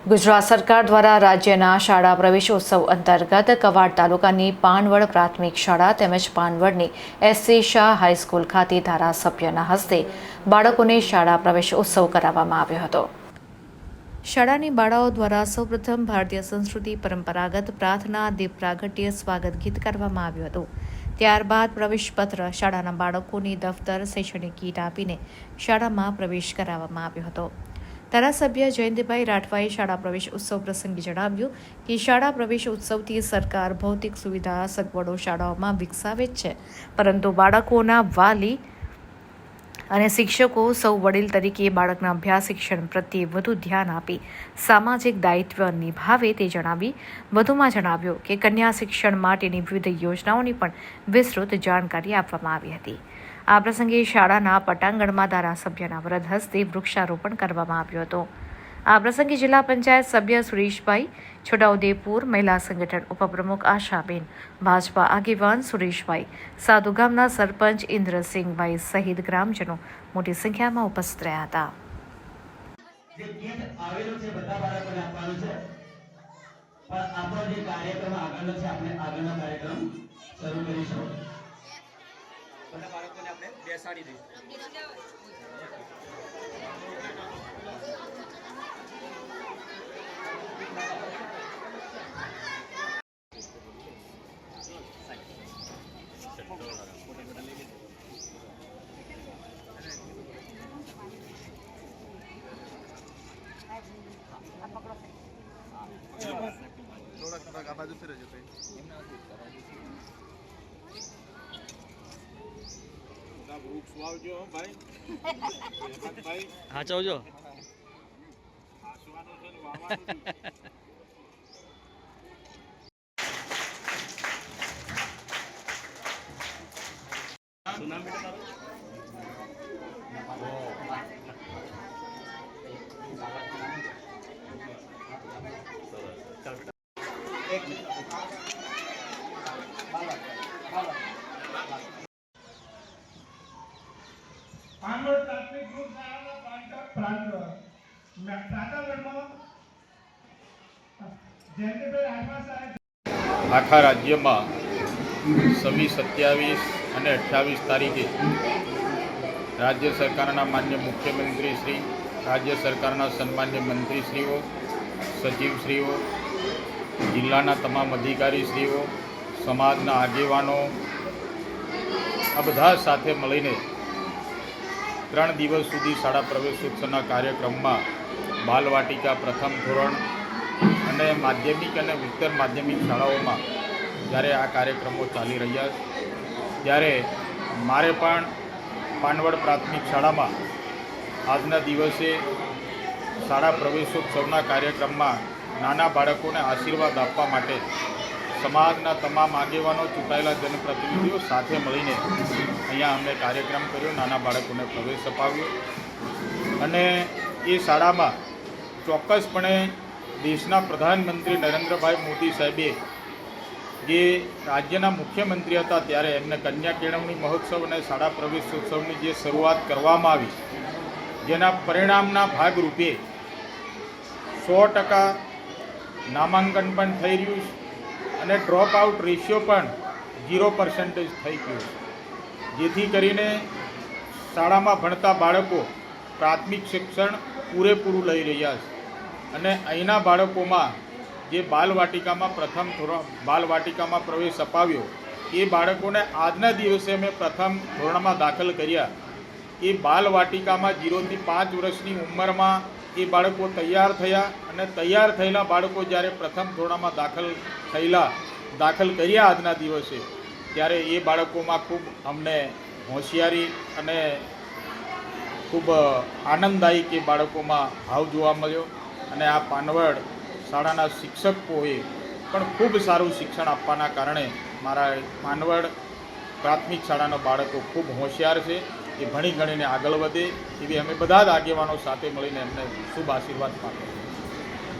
ગુજરાત સરકાર દ્વારા રાજ્યના શાળા પ્રવેશોત્સવ અંતર્ગત કવાડ તાલુકાની પાનવડ પ્રાથમિક શાળા તેમજ પાનવડની એસસી શાહ હાઈસ્કૂલ ખાતે ધારાસભ્યના હસ્તે બાળકોને શાળા પ્રવેશોત્સવ કરાવવામાં આવ્યો હતો. શાળાની બાળાઓ દ્વારા સૌપ્રથમ ભારતીય સંસ્કૃતિ પરંપરાગત પ્રાર્થના દીપ પ્રાગટ્ય સ્વાગત ગીત કરવામાં આવ્યું હતું. ત્યારબાદ પ્રવેશપત્ર શાળાના બાળકોની દફતર શૈક્ષણિક કીટ આપીને શાળામાં પ્રવેશ કરાવવામાં આવ્યો હતો. ધારાસભ્ય જયંતિભાઈ રાઠવાએ શાળા પ્રવેશ ઉત્સવ પ્રસંગે જણાવ્યું કે શાળા પ્રવેશ ઉત્સવથી સરકાર ભૌતિક સુવિધા સગવડો શાળાઓમાં વિકસાવે છે. પરંતુ બાળકોના વાલી અને શિક્ષકો સૌ વડીલ તરીકે બાળકના અભ્યાસ શિક્ષણ પ્રત્યે વધુ ધ્યાન આપી સામાજિક દાયિત્વ નિભાવે તે જણાવી, વધુમાં જણાવ્યું કે કન્યા શિક્ષણ માટેની વિવિધ યોજનાઓની પણ વિસ્તૃત જાણકારી આપવામાં આવી હતી. આ પ્રસંગે શાળાના પટાંગણમાં ધારાસભ્યના વરદ હસ્તે વૃક્ષારોપણ કરવામાં આવ્યું હતું. આ પ્રસંગે જિલ્લા પંચાયત સભ્ય સુરેશભાઈ છોટાઉદેપુર મહિલા સંગઠન ઉપપ્રમુખ આશાબેન ભાજપા આગેવાન સુરેશભાઈ સાધુ ગામના સરપંચ ઇન્દ્રસિંહભાઈ સહિત ગ્રામજનો મોટી સંખ્યામાં ઉપસ્થિત રહ્યા હતા. બેસાડી ગીત આવેલું છે બધા બાળકોને આપવાનું છે પણ આપણો જે કાર્યક્રમ આગળનો છે આપણે આગળનો કાર્યક્રમ શરૂ કરીશું બધા બાળકોને આપણે બેસાડી દઈશું થોડાક આ બાજુ ફેરે જતો હા ચાવજો પાનવડ પ્રાથમિક ગ્રુપ શાળાના પ્રાંત- પ્રાંત- પ્રાંતગઢમાં જયંતિભાઈ આખા રાજ્યમાં છવ્વીસ સત્યાવીસ અને અઠ્યાવીસ તારીખે રાજ્ય સરકારના માન્ય મુખ્યમંત્રી શ્રી, રાજ્ય સરકારના સન્માન્ય મંત્રીશ્રીઓ, સચિવશ્રીઓ, જિલ્લાના તમામ અધિકારીશ્રીઓ, સમાજના આગેવાનો, આ બધા સાથે મળીને ત્રણ દિવસ સુધી શાળા પ્રવેશોત્સવના કાર્યક્રમમાં બાલવાટિકા પ્રથમ ધોરણ અને માધ્યમિક અને ઉત્તર માધ્યમિક શાળાઓમાં જ્યારે આ કાર્યક્રમો ચાલી રહ્યા ત્યારે મારે પણ પાનવડ પ્રાથમિક શાળામાં આજના દિવસે શાળા પ્રવેશોત્સવના કાર્યક્રમમાં નાના બાળકોને આશીર્વાદ આપવા માટે સમાજના તમામ આગેવાનો, ચૂંટાયેલા જનપ્રતિનિધિઓ સાથે મળીને અહીંયા અમને કાર્યક્રમ કર્યો, નાના બાળકોને પ્રવેશ અપાવ્યો. અને એ શાળામાં ચોક્કસપણે દેશના પ્રધાનમંત્રી નરેન્દ્રભાઈ મોદી સાહેબે જે રાજ્યના મુખ્યમંત્રી હતા ત્યારે એમને કન્યા કેળવણી મહોત્સવ અને શાળા પ્રવેશોત્સવની જે શરૂઆત કરવામાં આવી, જેના પરિણામના ભાગરૂપે સો ટકા નામાંકન પણ થઈ રહ્યું છે. અને ડ્રોપ આઉટ રેશિયો પણ ઝીરો પર્સન્ટેજ થઈ ગયો જેથી કરીને શાળામાં ભણતા બાળકો પ્રાથમિક શિક્ષણ પૂરેપૂરું લઈ રહ્યા છે. અને અહીંના બાળકોમાં જે બાલવાટિકામાં પ્રથમ ધોરણ, બાલવાટિકામાં પ્રવેશ અપાવ્યો, એ બાળકોને આજના દિવસે મેં પ્રથમ ધોરણમાં દાખલ કર્યા. એ બાલવાટિકામાં જીરોથી પાંચ વર્ષની ઉંમરમાં એ બાળકો તૈયાર થયા અને તૈયાર થયેલા બાળકો જ્યારે પ્રથમ ધોરણમાં દાખલ થયેલા, દાખલ કર્યા આજના દિવસે, ત્યારે એ બાળકોમાં ખૂબ અમને હોશિયારી અને ખૂબ આનંદદાયક એ બાળકોમાં ભાવ જોવા મળ્યો. અને આ પાનવડ શાળાના શિક્ષકોએ પણ ખૂબ સારું શિક્ષણ આપવાના કારણે મારા પાનવડ પ્રાથમિક શાળાના બાળકો ખૂબ હોશિયાર છે. એ ભણી ગણીને આગળ વધે. એવી અમે બધા જ આગેવાનો સાથે મળીને એમને શુભ આશીર્વાદ પાઠવીએ